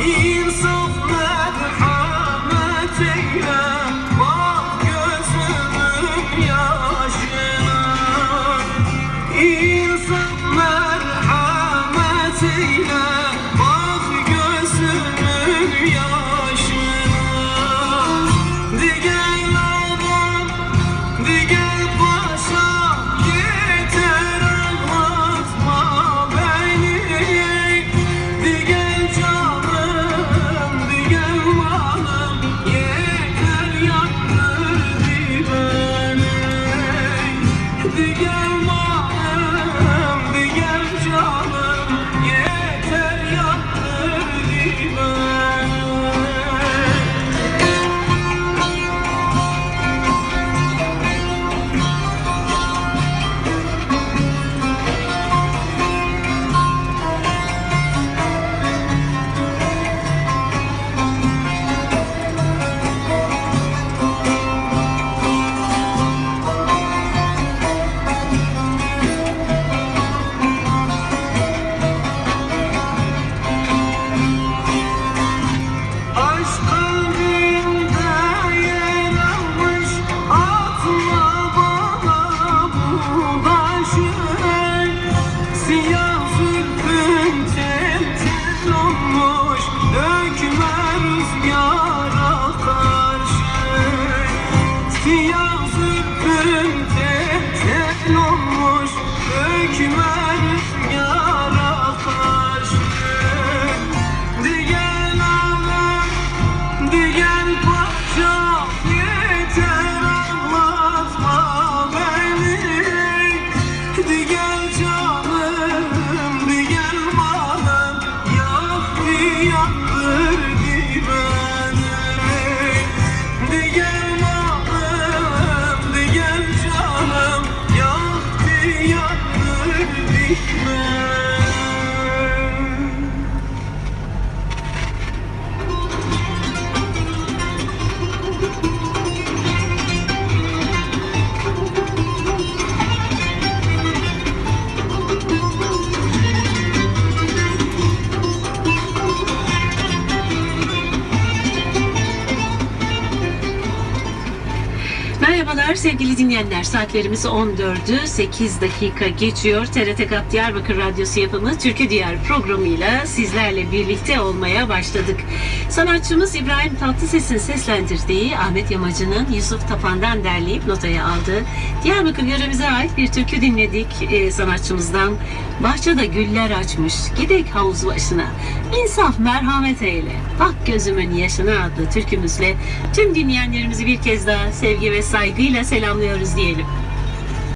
İnsaflı Siyah zülfün tel tel karşı. Siyah zülfün tel Merhabalar sevgili dinleyenler. Saatlerimiz 14'ü 8 dakika geçiyor. TRT GAP Diyarbakır Radyosu yapımı Türkü Diyar programıyla sizlerle birlikte olmaya başladık. Sanatçımız İbrahim Tatlıses'in seslendirdiği Ahmet Yamacı'nın Yusuf Tapan'dan derleyip notaya aldığı Diyarbakır yöremize ait bir türkü dinledik e, sanatçımızdan. Bahçede güller açmış, gidek havuz başına. İnsaf merhamet eyle, bak gözümün yaşına adlı türkümüzle tüm dinleyenlerimizi bir kez daha sevgi ve saygıyla selamlıyoruz diyelim.